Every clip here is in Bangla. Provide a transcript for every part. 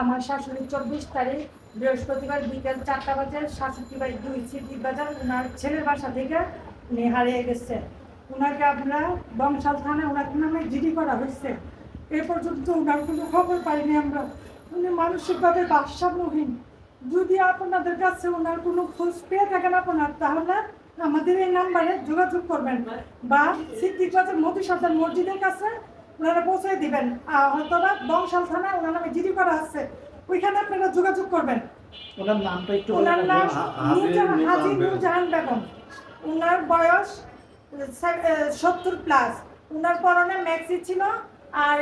আমার শাশুড়ি চব্বিশ তারিখ বৃহস্পতিবার বিকেল চারটা বাজে শাশুড়ি বাড়ি দুই সিদ্দিক বাজার ওনার ছেলের বাসা থেকে উনি হারিয়ে গেছে। ওনাকে আমরা বংশাল থানায় ওনার নামে জিডি করা হয়েছে। এ পর্যন্ত ওনার কোনো খবর পাইনি আমরা। উনি মানসিকভাবে ভারসাম্যহীন। যদি আপনাদের কাছে ওনার কোনো খোঁজ পেয়ে থাকেন আপনার, তাহলে আমাদের এই নাম্বারে যোগাযোগ করবেন বা সিদ্দিক বাজার মতি সর্দার মসজিদের কাছে ওনারা পৌঁছে দিবেন। আর হয়তো বা বংশাল থানায় ওনার নামে জিডি করা আছে। ওইখানে আপনারা যোগাযোগ করবেন। ওনার নামটা একটু ওনার নাম হাজি নূরজাহান বেগম। ওনার বয়স সত্তর প্লাস। ওনার পরনে ম্যাক্সি ছিল আর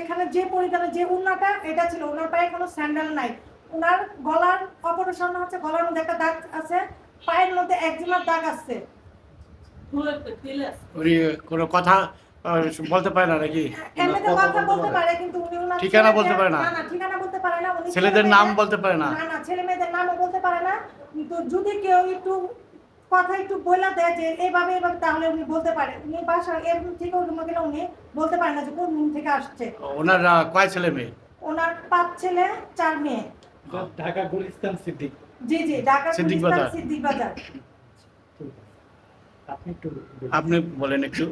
এখানে যে পরিধানে যে উন্নাটা এটা ছিল। ওনার পায়ে কোনো স্যান্ডেল নাই। ওনার গলার অপারেশন হচ্ছে গলার মধ্যে একটা দাগ আছে পায়ের মধ্যে একজনের দাগ আছে। কোনো কথা বলতে পারে না নাকি? ঠিকানা বলতে পারে না? না ঠিকানা বলতে পারে না ছেলেদের নাম বলতে পারে না। না না ছেলে মেয়েদের নামও বলতে পারে না। কিন্তু যদি কেউ একটু কথা একটু বলে দেয় যে এইভাবে এভাবে তাহলে উনি বলতে পারে। উনি বাসা এর থেকে ওর গেলে উনি বলতে পারে না যে কোন রুম থেকে আসছে। ওনার কয় ছেলে মেয়ে? ওনার পাঁচ ছেলে চার মেয়ে। ঢাকা গুলিস্তান সিদ্দিক। জি জি ঢাকা সিদ্দিক গুলিস্তান বাজার। সিদ্দিক বাজার। ঠিক আছে। আপনি একটু আপনি বলেন একটু।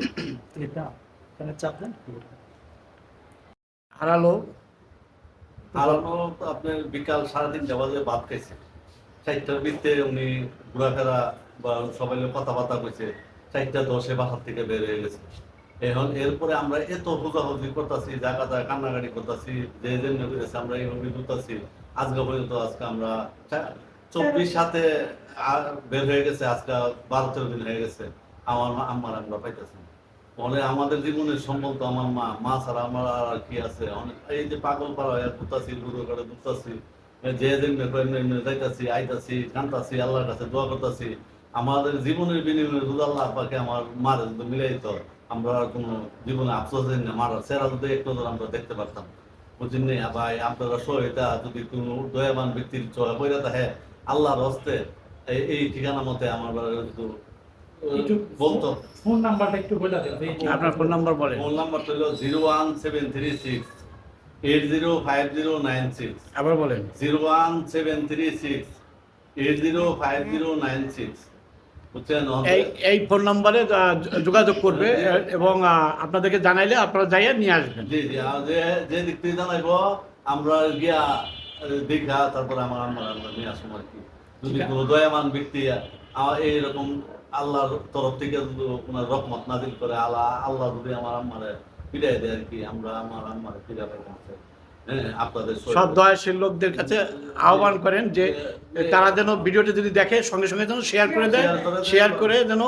এটা এখানে চাপ দেন। হারালো আপনার বিকাল তিনটা বাজে ভাত খাইছে। উনি ঘোরাফেরা বা সবাই কথাবার্তা কইছে। চারটা দশে বাসার থেকে বের হয়ে গেছে। এখন এরপরে আমরা এত হুজাহুজি করতেছি জায়গা জায়গা কান্নাকাটি করতেছি যে যে করেছে আমরা এইভাবে করতেছি আজকে পর্যন্ত আজকে আমরা চব্বিশ সাথে বের হয়ে গেছে বারো তেরো দিন হয়ে গেছে, আমার মা আমার বলে আমাদের জীবনের সম্বল তো আমার মা মা ছাড়া আমার আর কি আছে? অনেক এই যে পাগল পাড়া লুডো করে যে যাইতাছি, আইতাছি কান্তাছি আল্লাহর কাছে দোয়া আমাদের জীবনের বিনিময়ে আল্লাহ পাকে আমার মার মিলাই দিত, আমরা কোনো জীবনে আফসোস না মার সেরা যদি একটু আমরা দেখতে পারতাম। বুঝছেন নি? ভাই, আপনারা সহায়তা যদি কোনো দয়াবান ব্যক্তির চোখে বইরা আল্লাহর হস্তে এই ঠিকানা মতে আমার একটু একটু বলতো। ফোন নাম্বারটা একটু বলে দেন আপনার ফোন নাম্বার বলেন। ফোন নাম্বার হলো zero one seven three six eight zero five zero nine six. আবার বলেন। Zero one seven three six eight zero five zero nine six. বুঝছেন? এই এই ফোন নাম্বারে যোগাযোগ করবে এবং আপনাদেরকে জানাইলে আপনারা যাইয়া নিয়ে আসবেন। জি জি। যে যে দিক থেকে জানাইব আমরা গিয়া দেখা তারপরে আমার আম্মার আমরা নিয়ে আসব আর কি। যদি কোনো দয়ামান ব্যক্তি আমার এইরকম আল্লাহর তরফ থেকে ওনার রহমত নাজিল করে আল্লাহ আল্লাহ যদি আমার আম্মারে ফিরাই দেয় আর কি আমরা আমার আম্মারে ফিরে পাইতাম সব দয়াশীল লোকদের কাছে আহ্বান করেন যে তারা যেন ভিডিওটি যদি দেখে সঙ্গে সঙ্গে যেন শেয়ার করে দেয়। শেয়ার করে যেন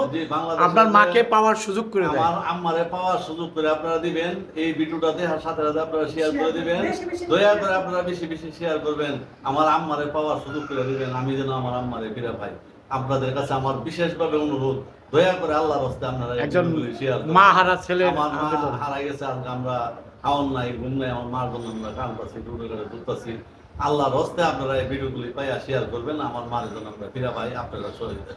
আপনার মাকে পাওয়ার সুযোগ করে দেয় আমার আম্মারে পাওয়ার সুযোগ করে আপনারা দিবেন এই ভিডিওটা দেখার সাথে সাথে আপনারা শেয়ার করে দিবেন দয়া করে আপনারা বেশি বেশি শেয়ার করবেন আমার আম্মারে পাওয়ার সুযোগ করে দিবেন আমি যেন আমার আম্মারে ফিরে পাই আপনাদের কাছে আমার বিশেষভাবে অনুরোধ দয়া করে আল্লাহর হস্তে আপনারা একজন। মা হারা ছেলে হারা গেছে আমরা খাওয়ান নাই ঘুম নাই আমার মার জন্য আমরা কাঁদতেছি, দূরে করে ঘুরতেছি আল্লাহর হস্তে আপনারা এই ভিডিওগুলি পাইয়া শেয়ার করবেন, আমার মারের জন্য আমরা ফিরা পাই আপনারা সহযোগিতা।